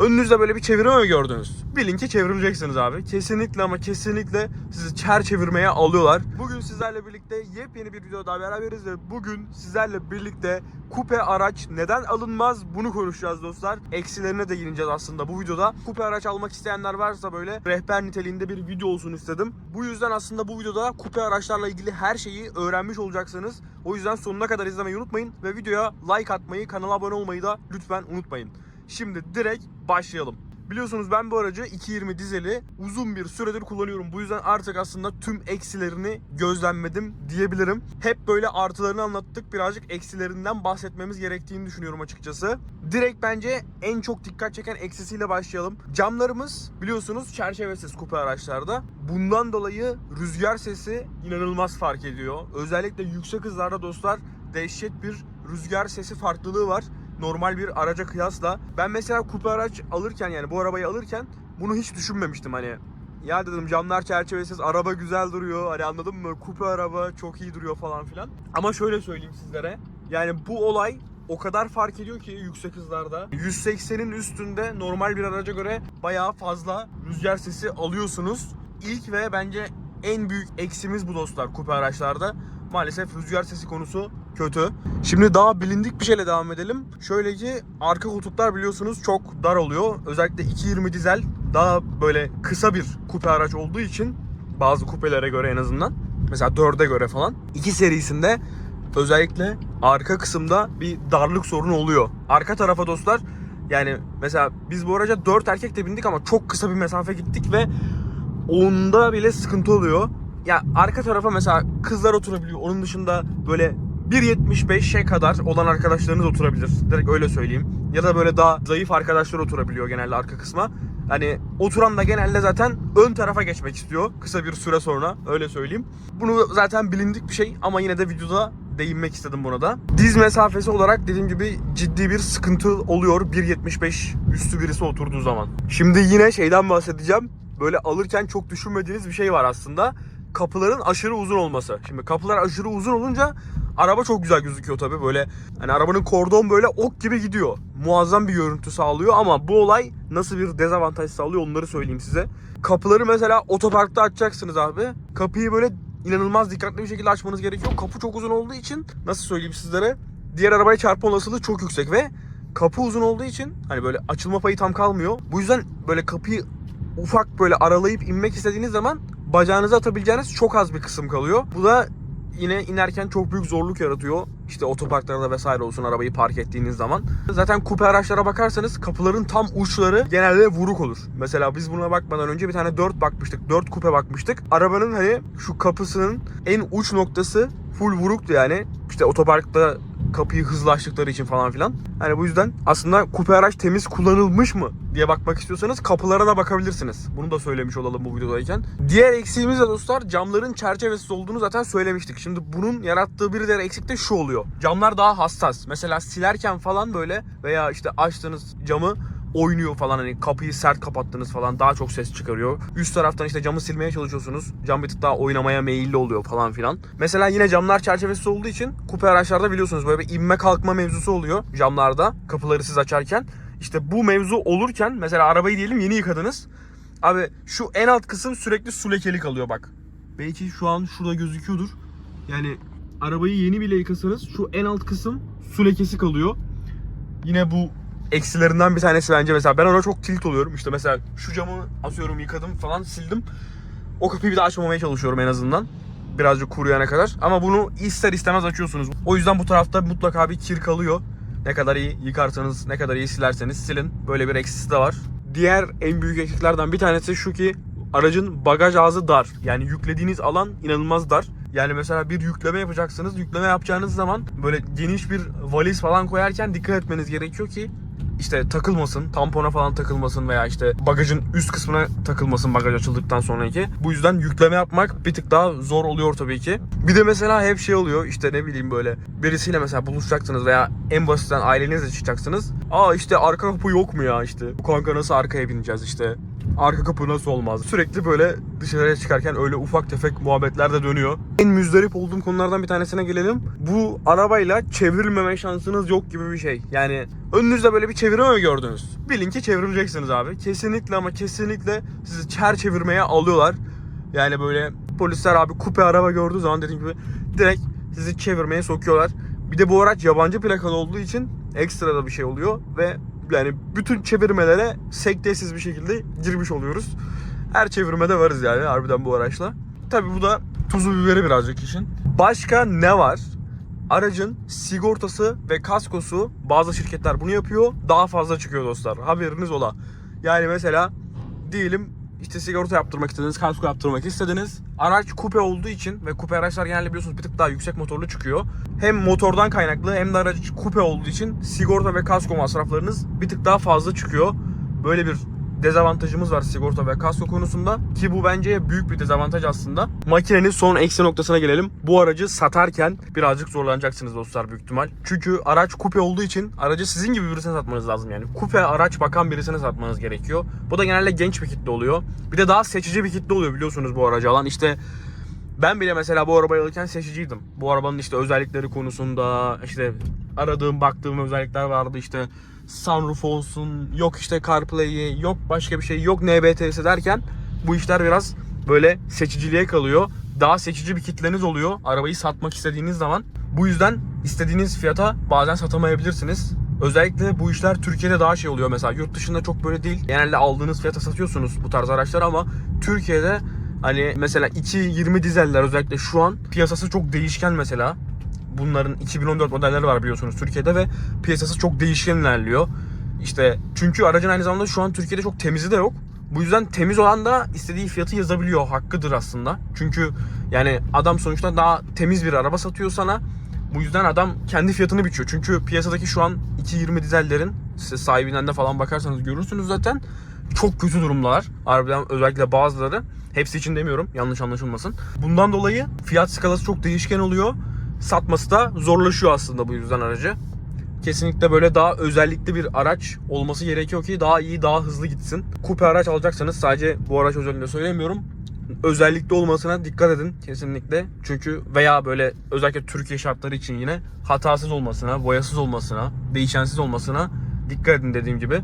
Önünüzde böyle bir çevirme mi gördünüz? Bilin ki çevrileceksiniz abi. Kesinlikle ama kesinlikle sizi çer çevirmeye alıyorlar. Bugün sizlerle birlikte yepyeni bir videoda daha beraberiz ve bugün sizlerle birlikte kupe araç neden alınmaz bunu konuşacağız dostlar. Eksilerine de gireceğiz aslında bu videoda. Kupe araç almak isteyenler varsa böyle rehber niteliğinde bir video olsun istedim. Bu yüzden aslında bu videoda kupe araçlarla ilgili her şeyi öğrenmiş olacaksınız. O yüzden sonuna kadar izlemeyi unutmayın ve videoya like atmayı, kanala abone olmayı da lütfen unutmayın. Şimdi direkt başlayalım. Biliyorsunuz ben bu aracı 220 dizeli uzun bir süredir kullanıyorum. Bu yüzden artık aslında tüm eksilerini gözlemledim diyebilirim. Hep böyle artılarını anlattık. Birazcık eksilerinden bahsetmemiz gerektiğini düşünüyorum açıkçası. Direkt bence en çok dikkat çeken eksisiyle başlayalım. Camlarımız biliyorsunuz çerçevesiz kupe araçlarda. Bundan dolayı rüzgar sesi inanılmaz fark ediyor. Özellikle yüksek hızlarda dostlar dehşet bir rüzgar sesi farklılığı var normal bir araca kıyasla. Ben mesela kupe araç alırken yani bu arabayı alırken bunu hiç düşünmemiştim hani. Ya dedim camlar çerçevesiz araba güzel duruyor hani anladın mı? Kupe araba çok iyi duruyor falan filan. Ama şöyle söyleyeyim sizlere. Yani bu olay o kadar fark ediyor ki yüksek hızlarda. 180'in üstünde normal bir araca göre bayağı fazla rüzgar sesi alıyorsunuz. İlk ve bence en büyük eksimiz bu dostlar kupe araçlarda. Maalesef rüzgar sesi konusu kötü. Şimdi daha bilindik bir şeyle devam edelim. Şöyle ki arka koltuklar biliyorsunuz çok dar oluyor. Özellikle 220 dizel daha böyle kısa bir kupe araç olduğu için bazı kupelere göre en azından. Mesela 4'e göre falan. İki serisinde özellikle arka kısımda bir darlık sorunu oluyor. Arka tarafa dostlar yani mesela biz bu araca 4 erkek de bindik ama çok kısa bir mesafe gittik ve onda bile sıkıntı oluyor. Ya arka tarafa mesela kızlar oturabiliyor. Onun dışında böyle 1.75'e kadar olan arkadaşlarınız oturabilir. Direkt öyle söyleyeyim. Ya da böyle daha zayıf arkadaşlar oturabiliyor genelde arka kısma. Hani oturan da genelde zaten ön tarafa geçmek istiyor kısa bir süre sonra öyle söyleyeyim. Bunu zaten bilindik bir şey ama yine de videoda değinmek istedim buna da. Diz mesafesi olarak dediğim gibi ciddi bir sıkıntı oluyor 1.75 üstü birisi oturduğu zaman. Şimdi yine şeyden bahsedeceğim. Böyle alırken çok düşünmediğiniz bir şey var aslında. Kapıların aşırı uzun olması. Şimdi kapılar aşırı uzun olunca araba çok güzel gözüküyor tabii böyle. Hani arabanın kordon böyle ok gibi gidiyor. Muazzam bir görüntü sağlıyor ama bu olay nasıl bir dezavantaj sağlıyor onları söyleyeyim size. Kapıları mesela otoparkta açacaksınız abi. Kapıyı böyle inanılmaz dikkatli bir şekilde açmanız gerekiyor. Kapı çok uzun olduğu için nasıl söyleyeyim sizlere? Diğer arabaya çarpma olasılığı çok yüksek ve kapı uzun olduğu için hani böyle açılma payı tam kalmıyor. Bu yüzden böyle kapıyı ufak böyle aralayıp inmek istediğiniz zaman bacağınızı atabileceğiniz çok az bir kısım kalıyor. Bu da yine inerken çok büyük zorluk yaratıyor. İşte otoparklarda vesaire olsun arabayı park ettiğiniz zaman. Zaten kupe araçlara bakarsanız kapıların tam uçları genelde vuruk olur. Mesela biz buna bakmadan önce bir tane 4 bakmıştık. 4 kupe bakmıştık. Arabanın hani şu kapısının en uç noktası full vuruktu yani. İşte otoparkta kapıyı hızlı açtıkları için falan filan. Hani bu yüzden aslında kupe araç temiz kullanılmış mı diye bakmak istiyorsanız kapılara da bakabilirsiniz. Bunu da söylemiş olalım bu videodayken. Diğer eksiğimiz de dostlar camların çerçevesiz olduğunu zaten söylemiştik. Şimdi bunun yarattığı bir diğer eksik de şu oluyor. Camlar daha hassas. Mesela silerken falan böyle veya işte açtığınız camı oynuyor falan hani kapıyı sert kapattınız falan daha çok ses çıkarıyor. Üst taraftan işte camı silmeye çalışıyorsunuz. Cam bir tık daha oynamaya meyilli oluyor falan filan. Mesela yine camlar çerçevesiz olduğu için kupe araçlarda biliyorsunuz böyle bir inme kalkma mevzusu oluyor camlarda kapıları siz açarken. İşte bu mevzu olurken mesela arabayı diyelim yeni yıkadınız. Abi şu en alt kısım sürekli su lekeli kalıyor bak. Belki şu an şurada gözüküyordur. Yani arabayı yeni bile yıkasanız şu en alt kısım su lekesi kalıyor. Yine bu eksilerinden bir tanesi bence mesela ben ona çok tilt oluyorum. İşte mesela şu camı atıyorum yıkadım falan sildim. O kapıyı bir daha açmamaya çalışıyorum en azından. Birazcık kuruyana kadar. Ama bunu ister istemez açıyorsunuz. O yüzden bu tarafta mutlaka bir kir kalıyor. Ne kadar iyi yıkarsanız, ne kadar iyi silerseniz silin. Böyle bir eksisi de var. Diğer en büyük eksiklerden bir tanesi şu ki aracın bagaj ağzı dar. Yani yüklediğiniz alan inanılmaz dar. Yani mesela bir yükleme yapacaksınız. Yükleme yapacağınız zaman böyle geniş bir valiz falan koyarken dikkat etmeniz gerekiyor ki işte takılmasın, tampona falan takılmasın veya işte bagajın üst kısmına takılmasın bagaj açıldıktan sonraki. Bu yüzden yükleme yapmak bir tık daha zor oluyor tabii ki. Bir de mesela hep şey oluyor işte ne bileyim böyle birisiyle mesela buluşacaksınız veya en basitten ailenizle çıkacaksınız. Aa işte arka kapı yok mu ya işte. Bu kanka nasıl arkaya bineceğiz işte. Arka kapı nasıl olmaz? Sürekli böyle dışarıya çıkarken öyle ufak tefek muhabbetler de dönüyor. En müzdarip olduğum konulardan bir tanesine gelelim. Bu arabayla çevrilmeme şansınız yok gibi bir şey. Yani önünüzde böyle bir çevirme mi gördünüz? Bilin ki çevrileceksiniz abi. Kesinlikle ama kesinlikle sizi çer çevirmeye alıyorlar. Yani böyle polisler abi kupe araba gördüğü zaman dediğim gibi direkt sizi çevirmeye sokuyorlar. Bir de bu araç yabancı plakalı olduğu için ekstra da bir şey oluyor ve yani bütün çevirmelere sektesiz bir şekilde girmiş oluyoruz. Her çevirmede varız yani harbiden bu araçla. Tabi bu da tuzu biberi birazcık işin. Başka ne var? Aracın sigortası ve kaskosu bazı şirketler bunu yapıyor. Daha fazla çıkıyor dostlar. Haberiniz ola. Yani mesela diyelim işte sigorta yaptırmak istediniz, kasko yaptırmak istediniz. Araç kupe olduğu için ve kupe araçlar genelde biliyorsunuz bir tık daha yüksek motorlu çıkıyor. Hem motordan kaynaklı hem de araç kupe olduğu için sigorta ve kasko masraflarınız bir tık daha fazla çıkıyor. Böyle bir dezavantajımız var sigorta ve kasko konusunda ki bu bence büyük bir dezavantaj aslında. Makinenin son eksi noktasına gelelim. Bu aracı satarken birazcık zorlanacaksınız dostlar büyük ihtimal. Çünkü araç kupe olduğu için aracı sizin gibi birisine satmanız lazım yani. Kupe araç bakan birisine satmanız gerekiyor. Bu da genelde genç bir kitle oluyor. Bir de daha seçici bir kitle oluyor biliyorsunuz bu aracı alan. İşte ben bile mesela bu arabayı alırken seçiciydim. Bu arabanın işte özellikleri konusunda işte aradığım baktığım özellikler vardı işte sunroof olsun yok işte CarPlay'i yok başka bir şey yok NBT'si derken bu işler biraz böyle seçiciliğe kalıyor. Daha seçici bir kitleniz oluyor arabayı satmak istediğiniz zaman. Bu yüzden istediğiniz fiyata bazen satamayabilirsiniz. Özellikle bu işler Türkiye'de daha şey oluyor mesela yurt dışında çok böyle değil. Genelde aldığınız fiyata satıyorsunuz bu tarz araçlar ama Türkiye'de Hani mesela 2.20 dizeller özellikle şu an piyasası çok değişken mesela. Bunların 2014 modelleri var biliyorsunuz Türkiye'de ve piyasası çok değişken ilerliyor. İşte çünkü aracın aynı zamanda şu an Türkiye'de çok temizi de yok. Bu yüzden temiz olan da istediği fiyatı yazabiliyor. Hakkıdır aslında. Çünkü yani adam sonuçta daha temiz bir araba satıyor sana. Bu yüzden adam kendi fiyatını biçiyor. Çünkü piyasadaki şu an 2.20 dizellerin size sahibinden de falan bakarsanız görürsünüz zaten. Çok kötü durumdalar. Harbiden özellikle bazıları. Hepsi için demiyorum. Yanlış anlaşılmasın. Bundan dolayı fiyat skalası çok değişken oluyor. Satması da zorlaşıyor aslında bu yüzden aracı. Kesinlikle böyle daha özellikli bir araç olması gerekiyor ki daha iyi, daha hızlı gitsin. Kupe araç alacaksanız sadece bu araç özelinde söylemiyorum. Özellikli olmasına dikkat edin kesinlikle. Çünkü veya böyle özellikle Türkiye şartları için yine hatasız olmasına, boyasız olmasına, değişensiz olmasına dikkat edin dediğim gibi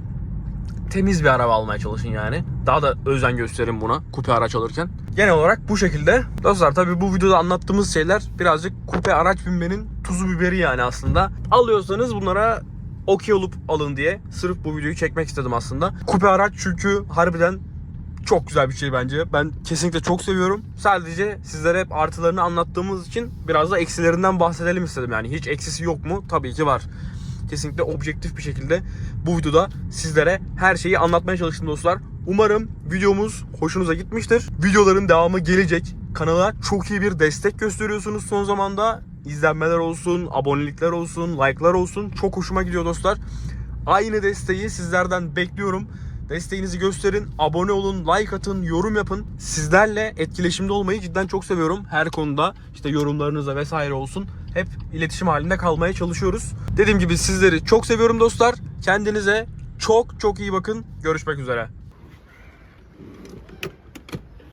temiz bir araba almaya çalışın yani. Daha da özen gösterin buna kupe araç alırken. Genel olarak bu şekilde. Dostlar tabi bu videoda anlattığımız şeyler birazcık kupe araç binmenin tuzu biberi yani aslında. Alıyorsanız bunlara okey olup alın diye sırf bu videoyu çekmek istedim aslında. Kupe araç çünkü harbiden çok güzel bir şey bence. Ben kesinlikle çok seviyorum. Sadece sizlere hep artılarını anlattığımız için biraz da eksilerinden bahsedelim istedim. Yani hiç eksisi yok mu? Tabii ki var kesinlikle objektif bir şekilde bu videoda sizlere her şeyi anlatmaya çalıştım dostlar. Umarım videomuz hoşunuza gitmiştir. Videoların devamı gelecek. Kanala çok iyi bir destek gösteriyorsunuz son zamanda. İzlenmeler olsun, abonelikler olsun, like'lar olsun. Çok hoşuma gidiyor dostlar. Aynı desteği sizlerden bekliyorum. Desteğinizi gösterin, abone olun, like atın, yorum yapın. Sizlerle etkileşimde olmayı cidden çok seviyorum. Her konuda işte yorumlarınıza vesaire olsun. Hep iletişim halinde kalmaya çalışıyoruz. Dediğim gibi sizleri çok seviyorum dostlar. Kendinize çok çok iyi bakın. Görüşmek üzere.